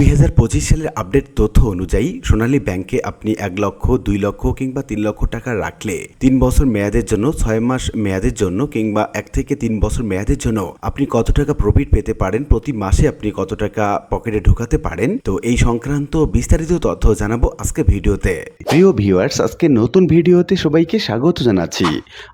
দুই হাজার পঁচিশ সালের আপডেট তথ্য অনুযায়ী সোনালী ব্যাংকে আপনি এক লক্ষ, দুই লক্ষ কিংবা তিন লক্ষ টাকা রাখলে তিন বছর মেয়াদের জন্য, ছয় মাস মেয়াদের জন্য কিংবা এক থেকে তিন বছর মেয়াদের জন্য আপনি কত টাকা প্রফিট পেতে পারেন, প্রতি মাসে আপনি কত টাকা পকেটে ঢোকাতে পারেন? তো এই সংক্রান্ত বিস্তারিত তথ্য জানাব আজকে ভিডিওতে। প্রিয় ভিউয়ার্স আজকে নতুন ভিডিওতে সবাইকে স্বাগত জানাচ্ছি।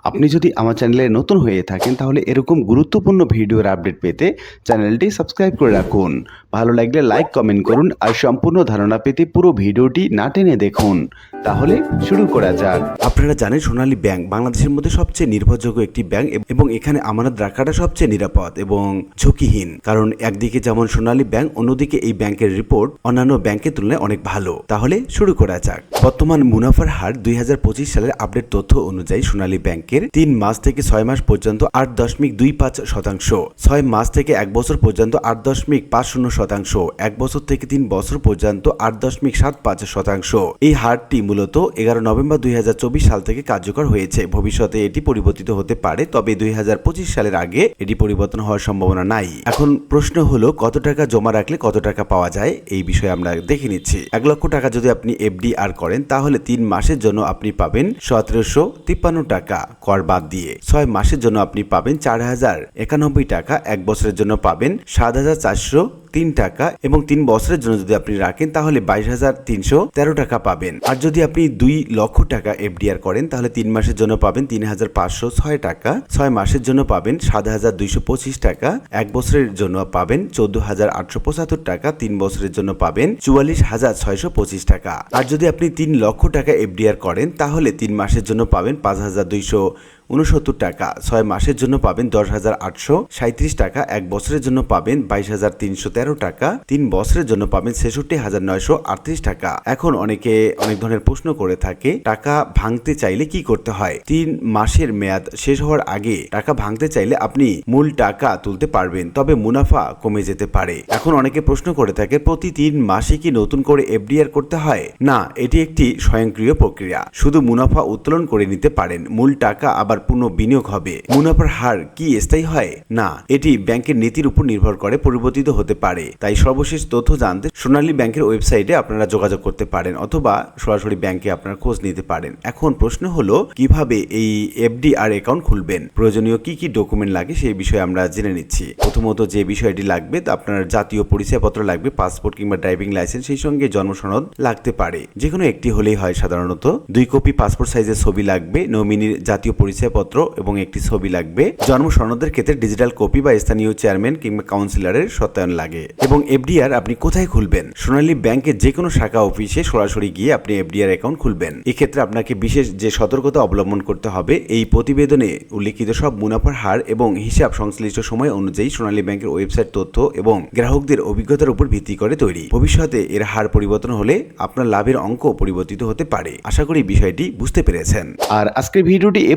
আপনি যদি আমার চ্যানেলে নতুন হয়ে থাকেন, তাহলে এরকম গুরুত্বপূর্ণ ভিডিওর আপডেট পেতে চ্যানেলটি সাবস্ক্রাইব করে রাখুন। ভালো লাগলে লাইক কমেন্ট করুন আর সম্পূর্ণ ধারণা পেতে পুরো ভিডিওটি না টেনে দেখুন। তাহলে শুরু করা যাক। আপনারা জানেন সোনালী ব্যাংক বাংলাদেশের মধ্যে সবচেয়ে নির্ভরযোগ্য একটি ব্যাংক এবং এখানে আমানত রাখাটা সবচেয়ে নিরাপদ এবং ঝুঁকিহীন। কারণ একদিকে যেমন সোনালী ব্যাংক, অন্যদিকে এই ব্যাংকের রিপোর্ট অন্যান্য ব্যাংকের তুলনায় অনেক ভালো। তাহলে শুরু করা যাক। বর্তমান মুনাফার হার দুই হাজার পঁচিশ সালের আপডেট তথ্য অনুযায়ী সোনালী ব্যাংকের তিন মাস থেকে ছয় মাস পর্যন্ত আট দশমিক দুই পাঁচ শতাংশ, ছয় মাস থেকে এক বছর পর্যন্ত আট দশমিক পাঁচ শূন্য শতাংশ, এক বছর থেকে তিন বছর পর্যন্ত আট দশমিক সাত পাঁচ শতাংশ। এই হারটি মূলত এগারো নভেম্বর দু হাজার চব্বিশ সাল থেকে কার্যকর হয়েছে। ভবিষ্যতে এটি পরিবর্তিত হতে পারে, তবে দু হাজার পঁচিশ সালের আগে এটি পরিবর্তন হওয়ার সম্ভাবনা নাই। এখন প্রশ্ন হলো, কত টাকা জমা রাখলে কত টাকা পাওয়া যায়? এই বিষয়ে আমরা দেখে নিচ্ছি। এক লক্ষ টাকা যদি আপনি এফডিআর করেন, তাহলে তিন মাসের জন্য আপনি পাবেন সতেরোশো তিপ্পান্ন টাকা কর বাদ দিয়ে। ছয় মাসের জন্য আপনি পাবেন চার হাজার একানব্বই টাকা। এক বছরের জন্য পাবেন সাত হাজার চারশো তিন টাকা এবং তিন বছরের জন্য যদি আপনি রাখেন, তাহলে বাইশ হাজার তিনশো তেরো টাকা পাবেন। আর যদি আপনি দুই লক্ষ টাকা এফডিআর করেন, তাহলে তিন মাসের জন্য পাবেন তিন হাজার পাঁচশো ছয় টাকা। ছয় মাসের জন্য পাবেন সাত হাজার দুইশো পঁচিশ টাকা। এক বছরের জন্য পাবেন চোদ্দ হাজার আটশো পঁচাত্তর টাকা। তিন বছরের জন্য পাবেন চুয়াল্লিশ হাজার ছয়শো পঁচিশ টাকা। আর যদি আপনি তিন লক্ষ টাকা এফডিআর করেন, তাহলে তিন মাসের জন্য পাবেন পাঁচ হাজার দুইশো উনসত্তর টাকা। ছয় মাসের জন্য পাবেন দশ হাজার আটশো সাঁত্রিশ টাকা, এক বছরের জন্য পাবেন বাইশ হাজার তিনশো তেরো টাকা, তিন বছরের জন্য পাবেন ছেষট্টি হাজার নয়শো আটত্রিশ টাকা। এখন অনেকে অনেক ধরনের প্রশ্ন করে থাকে, টাকা ভাঙতে চাইলে কি করতে হয়? তিন মাসের মেয়াদ শেষ হওয়ার আগে টাকা ভাঙতে চাইলে আপনি মূল টাকা তুলতে পারবেন, তবে মুনাফা কমে যেতে পারে। এখন অনেকে প্রশ্ন করে থাকে, প্রতি তিন মাসে কি নতুন করে এফডিআর করতে হয়? না, এটি একটি স্বয়ংক্রিয় প্রক্রিয়া। শুধু মুনাফা উত্তোলন করে নিতে পারেন, মূল টাকা আবার পুনঃ বিনিয়োগ হবে। মুনাফার হার কি স্থায়ী হয়? না, এটি ব্যাংকের নীতির উপর নির্ভর করে, পরিবর্তিত হতে পারে। তাই সর্বশেষ তথ্য জানতে সোনালী ব্যাংকের ওয়েবসাইটে আপনারা যোগাযোগ করতে পারেন অথবা সরাসরি ব্যাংকে আপনারা খোঁজ নিতে পারেন। এখন প্রশ্ন হলো, কীভাবে এই এফডিআর অ্যাকাউন্ট খুলবেন? প্রয়োজনীয় কি কি ডকুমেন্ট লাগে সেই বিষয়ে আমরা জেনে নিচ্ছি। প্রথমত যে বিষয়টি লাগবে আপনার জাতীয় পরিচয়পত্র লাগবে, পাসপোর্ট কিংবা ড্রাইভিং লাইসেন্স, সেই সঙ্গে জন্ম সনদ লাগতে পারে। যে কোনো একটি হলেই হয় সাধারণত। দুই কপি পাসপোর্ট সাইজের ছবি লাগবে, নমিনির জাতীয় পরিচয়পত্র এবং একটি ছবি লাগবে। জন্ম সনদের ক্ষেত্রে ডিজিটাল কপি বা স্থানীয় চেয়ারম্যান কিংবা কাউন্সিলরের সত্যায়ন লাগে। এবং এফডিআর আপনি কোথায় খুলবেন? সোনালী ব্যাংকের যে কোনো শাখা অফিসে সরাসরি গিয়ে আপনি এফডিআর অ্যাকাউন্ট খুলবেন। এক্ষেত্রে আপনাকে বিশেষ যে সতর্কতা অবলম্বন করতে হবে, এই প্রতিবেদনে উল্লেখিত সব মুনাফার হার এবং হিসাব সংশ্লিষ্ট সময় অনুযায়ী সোনালী ব্যাংকের ওয়েবসাইট তথ্য এবং গ্রাহকদের অভিজ্ঞতার উপর ভিত্তি করে তৈরি। ভবিষ্যতে এর হার পরিবর্তন হলে আপনার লাভের অঙ্ক পরিবর্তিত হতে পারে। আশা করি বিষয়টি বুঝতে পেরেছেন। আর আজকের ভিডিওটি এ